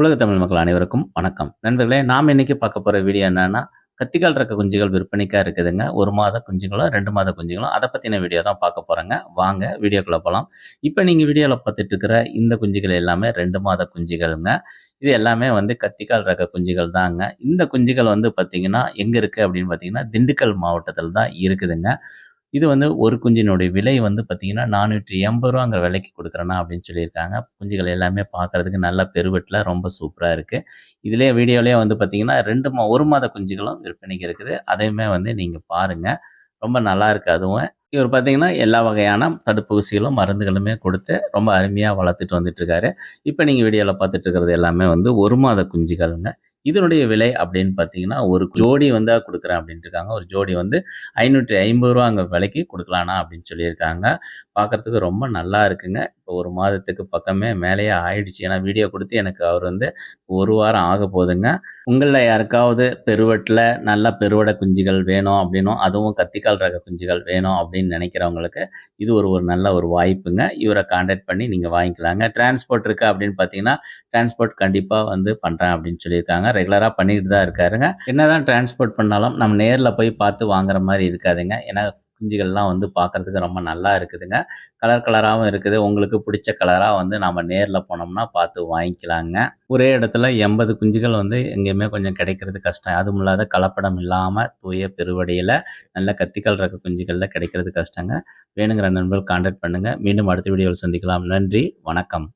உலக தமிழ் மக்கள் அனைவருக்கும் வணக்கம். நண்பர்களே நாம் இன்னைக்கு பார்க்க போகிற வீடியோ என்னன்னா கத்திகால் ரக்க குஞ்சுகள் விற்பனைக்காக இருக்குதுங்க. ஒரு மாத குஞ்சுகளும் ரெண்டு மாத குஞ்சுகளும் அதை பற்றின வீடியோ தான் பார்க்க போகிறேங்க வாங்க வீடியோக்குள்ளே போகலாம் இப்போ நீங்கள் வீடியோவில் பார்த்துட்டு இருக்கிற இந்த குஞ்சுகள் எல்லாமே ரெண்டு மாத குஞ்சுகள்ங்க. இது எல்லாமே வந்து கத்திக்கால் ரக குஞ்சுகள் தாங்க. இந்த குஞ்சுகள் வந்து பார்த்தீங்கன்னா எங்கே இருக்குது அப்படின்னு பார்த்தீங்கன்னா திண்டுக்கல் மாவட்டத்தில் தான் இருக்குதுங்க. இது வந்து ஒரு குஞ்சினுடைய விலை வந்து பார்த்தீங்கன்னா நானூற்றி எண்பது ரூபாங்கிற விலைக்கு கொடுக்குறேன்னா அப்படின்னு சொல்லியிருக்காங்க. குஞ்சுகள் எல்லாமே பார்க்கறதுக்கு நல்ல பெருவெட்டில் ரொம்ப சூப்பராக இருக்குது இதுலேயே வீடியோலேயே வந்து பார்த்தீங்கன்னா ரெண்டு மா ஒரு மாத குஞ்சுகளும் விற்பனைக்கு இருக்குது. அதையுமே வந்து நீங்கள் பாருங்கள் ரொம்ப நல்லா இருக்குது அதுவும். இவர் பார்த்தீங்கன்னா எல்லா வகையான தடுப்பூசிகளும் மருந்துகளுமே கொடுத்து ரொம்ப அருமையாக வளர்த்துட்டு வந்துட்டுருக்காரு இப்போ நீங்கள் வீடியோவில் பார்த்துட்டு இருக்கிறது எல்லாமே வந்து ஒரு மாத குஞ்சுகள்ங்க. இதனுடைய விலை அப்படின்னு பார்த்தீங்கன்னா ஒரு ஜோடி வந்து கொடுக்குறேன் அப்படின்ட்டு இருக்காங்க. ஒரு ஜோடி வந்து ஐநூற்றி ஐம்பது ரூபா அங்கே விலைக்கு கொடுக்கலானா அப்படின்னு சொல்லியிருக்காங்க. பார்க்குறதுக்கு ரொம்ப நல்லா இருக்குங்க. இப்போ ஒரு மாதத்துக்கு பக்கமே மேலேயே ஆயிடுச்சு. ஏன்னா வீடியோ கொடுத்து எனக்கு அவர் வந்து ஒரு வாரம் ஆக போகுதுங்க. உங்களில் யாருக்காவது பெருவெட்டில் நல்ல பெருவடை குஞ்சுகள் வேணும் அப்படின்னும் அதுவும் கத்திக்கால் ரக குஞ்சுகள் வேணும் அப்படின்னு நினைக்கிறவங்களுக்கு இது ஒரு ஒரு நல்ல ஒரு வாய்ப்புங்க. இவரை காண்டாக்ட் பண்ணி நீங்கள் வாங்கிக்கலாங்க. டிரான்ஸ்போர்ட் இருக்கா அப்படின்னு பார்த்தீங்கன்னா டிரான்ஸ்போர்ட் கண்டிப்பாக வந்து பண்ணுறேன் அப்படின்னு சொல்லியிருக்காங்க. ரெகுலராக பண்ணிக்கிட்டு தான் இருக்காருங்க. என்ன தான் டிரான்ஸ்போர்ட் பண்ணாலும் நம்ம நேரில் போய் பார்த்து வாங்குற மாதிரி இருக்காதுங்க. ஏன்னா குஞ்சுகள்லாம் வந்து பார்க்கறதுக்கு ரொம்ப நல்லா இருக்குதுங்க. கலர் கலராகவும் இருக்குது. உங்களுக்கு பிடிச்ச கலராக வந்து நம்ம நேரில் போனோம்னா பார்த்து வாங்கிக்கலாங்க. ஒரே இடத்துல எண்பது குஞ்சுகள் வந்து எங்கேயுமே கொஞ்சம் கிடைக்கிறது கஷ்டம். அதுவும் இல்லாத கலப்படம் இல்லாமல் தூய பெருவடியில் நல்ல கத்திக்கல் ரக குஞ்சுகளில் கிடைக்கிறது கஷ்டங்க. வேணுங்கிற நண்பர்கள் கான்டாக்ட் பண்ணுங்கள் மீண்டும் அடுத்த வீடியோவில் சந்திக்கலாம். நன்றி. வணக்கம்.